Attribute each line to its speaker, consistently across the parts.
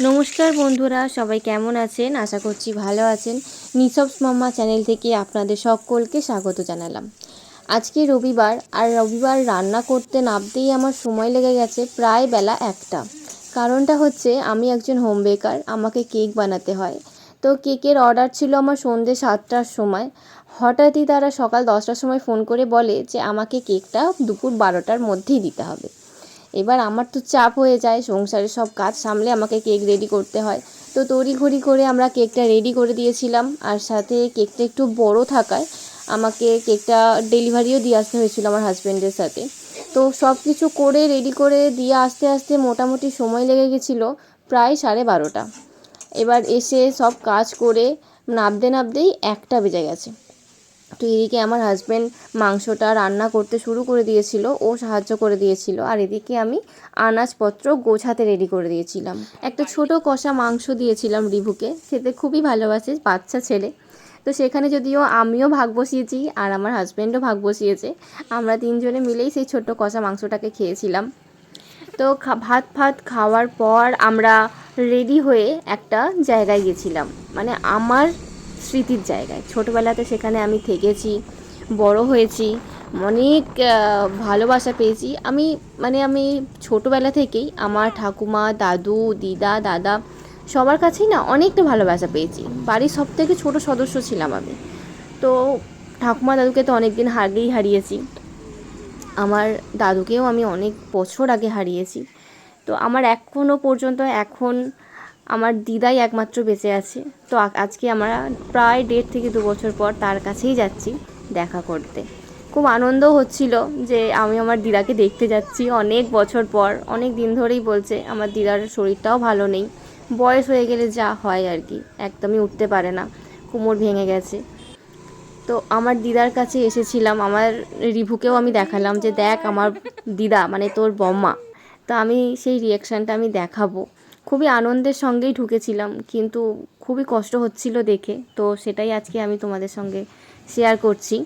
Speaker 1: নমস্কার বন্ধুরা, সবাই কেমন আছেন? আশা করছি ভালো আছেন। নিসবস মাম্মা চ্যানেল থেকে আপনাদের সকলকে স্বাগত জানালাম। আজকে রবিবার, আর রবিবার রান্না করতে নামতেই আমার সময় লেগে গেছে প্রায় বেলা একটা। কারণটা হচ্ছে, আমি একজন হোম বেকার আমাকে কেক বানাতে হয়। তো কেকের অর্ডার ছিল আমার সন্ধ্যে সাতটার সময়। হঠাৎই তারা সকাল দশটার সময় ফোন করে বলে যে, আমাকে কেকটা দুপুর বারোটার মধ্যেই দিতে হবে। এবার আমার তো চাপ হয়ে যায়, সংসারের সব কাজ সামলে আমাকে কেক রেডি করতে হয়। তো তড়িঘড়ি করে আমরা কেকটা রেডি করে দিয়েছিলাম, আর সাথে কেকটা একটু বড় থাকায় আমাকে কেকটা ডেলিভারিও দিয়ে আসতে হয়েছিল আমার হাজব্যান্ডের সাথে। তো সব কিছু করে রেডি করে দিয়ে আসতে আসতে মোটামুটি সময় লেগে গেছিল প্রায় সাড়ে বারোটা। এবার এসে সব কাজ করে, নাবতে নাবতেই একটা বেজে গেছে। তো এদিকে আমার হাজব্যান্ড মাংসটা রান্না করতে শুরু করে দিয়েছিল, ও সাহায্য করে দিয়েছিল। আর এদিকে আমি আনাজপত্র গোছাতে রেডি করে দিয়েছিলাম। একটা ছোট কষা মাংস দিয়েছিলাম রিভুকে। খেতে খুবই ভালোবাসে, বাচ্চা ছেলে। তো সেখানে যদিও আমিও ভাগ বসিয়েছি আর আমার হাজব্যান্ডও ভাগ বসিয়েছে, আমরা তিনজনে মিলেই সেই ছোট্ট কষা মাংসটাকে খেয়েছিলাম। তো ভাত ফাত খাওয়ার পর আমরা রেডি হয়ে একটা জায়গায় গেছিলাম। মানে আমার স্মৃতির জায়গায়। ছোটোবেলাতে সেখানে আমি থেকেছি, বড় হয়েছি, অনেক ভালোবাসা পেয়েছি। আমি মানে আমি ছোটোবেলা থেকেই আমার ঠাকুমা, দাদু, দিদা, দাদা সবার কাছেই না অনেকটা ভালোবাসা পেয়েছি। বাড়ির সব থেকে ছোটো সদস্য ছিলাম আমি। তো ঠাকুমা দাদুকে তো অনেক দিন আগেই হারিয়েছি। আমার দাদুকেও আমি অনেক বছর আগে হারিয়েছি। তো আমার এখনও পর্যন্ত, এখন আমার দিদাই একমাত্র বেঁচে আছে। তো আজকে আমরা প্রায় দেড় থেকে দু বছর পর তার কাছেই যাচ্ছি দেখা করতে। খুব আনন্দও হচ্ছিল যে আমি আমার দিদাকে দেখতে যাচ্ছি অনেক বছর পর। অনেক দিন ধরেই বলছে, আমার দিদার শরীরটাও ভালো নেই। বয়স হয়ে গেলে যা হয় আর কি, একদমই উঠতে পারে না। কোমর ভেঙে গেছে। তো আমার দিদার কাছে এসেছিলাম। আমার রিভুকেও আমি দেখালাম যে, দেখ আমার দিদা মানে তোর বম্মা। তো আমি সেই রিয়াকশানটা আমি দেখাবো। খুবই আনন্দের সঙ্গেই ঢুকেছিলাম কিন্তু খুবই কষ্ট হচ্ছিল দেখে। তো সেটাই আজকে আমি তোমাদের সঙ্গে শেয়ার করছি।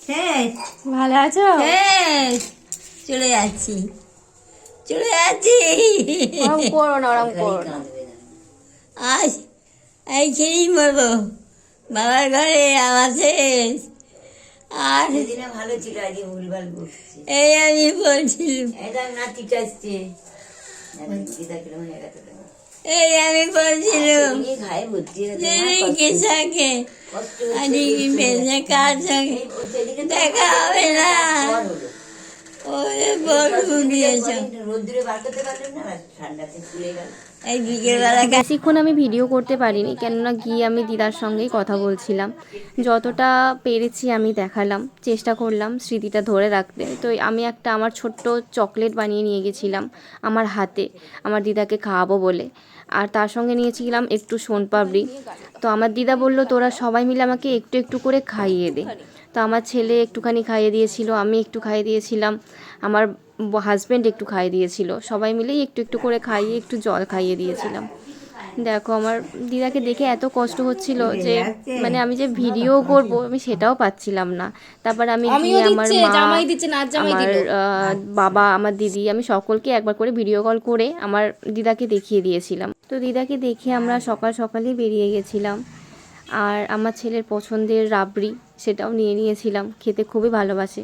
Speaker 2: শেষ
Speaker 1: ভালো আছো?
Speaker 2: শেষ চলে যাচ্ছি। চলে যাচ্ছি।
Speaker 1: করো না ওরম করো না।
Speaker 2: আজ এই খেয়েই মরবো বাবার ঘরে আমার শেষ আর
Speaker 3: ভালো ছিল আজকে ভুলভাল বকছে
Speaker 2: এই আমি বলছিলাম।
Speaker 3: এটা নাতিটা আসছে দিদা কিরম হয়ে গেছে দেখো।
Speaker 2: এই আমি বলছিলাম
Speaker 3: এই ঘায়ে ভর্তি হয়ে গেছে,
Speaker 2: যে
Speaker 3: আমার
Speaker 2: কে
Speaker 3: কষ্ট-
Speaker 2: থাকে?
Speaker 3: কষ্ট
Speaker 2: আজকে কি বেঁচে কার সঙ্গে
Speaker 3: এই সেদিকে তো
Speaker 2: দেখা হবে না?
Speaker 1: বেশিক্ষণ আমি ভিডিও করতে পারিনি, কেননা গিয়ে আমি দিদার সঙ্গেই কথা বলছিলাম। যতটা পেরেছি আমি দেখালাম, চেষ্টা করলাম স্মৃতিটা ধরে রাখতে। তো আমি একটা আমার ছোট্ট চকলেট বানিয়ে নিয়ে গেছিলাম আমার হাতে, আমার দিদাকে খাওয়াবো বলে। আর তার সঙ্গে নিয়েছিলাম একটু সোনপাপড়ি। তো আমার দিদা বলল, তোরা সবাই মিলে আমাকে একটু একটু করে খাইয়ে দে। তো আমার ছেলে একটুখানি খাইয়ে দিয়েছিল আমি একটু খাইয়ে দিয়েছিলাম আমার হাজব্যান্ড একটু খাইয়ে দিয়েছিল। সবাই মিলেই একটু একটু করে খাইয়ে একটু জল খাইয়ে দিয়েছিলাম। দেখো আমার দিদাকে দেখে এত কষ্ট হচ্ছিল যে মানে আমি যে ভিডিও করব আমি সেটাও পাচ্ছিলাম না। তারপর আমি গিয়ে আমার মা আমার বাবা আমার দিদি আমি সকলকে একবার করে ভিডিও কল করে আমার দিদাকে দেখিয়ে দিয়েছিলাম। তো দিদাকে দেখে আমরা সকাল সকালেই বেরিয়ে গেছিলাম। আর আমার ছেলের পছন্দের রাবড়ি সেটাও নিয়ে নিয়েছিলাম খেতে খুবই ভালোবাসে।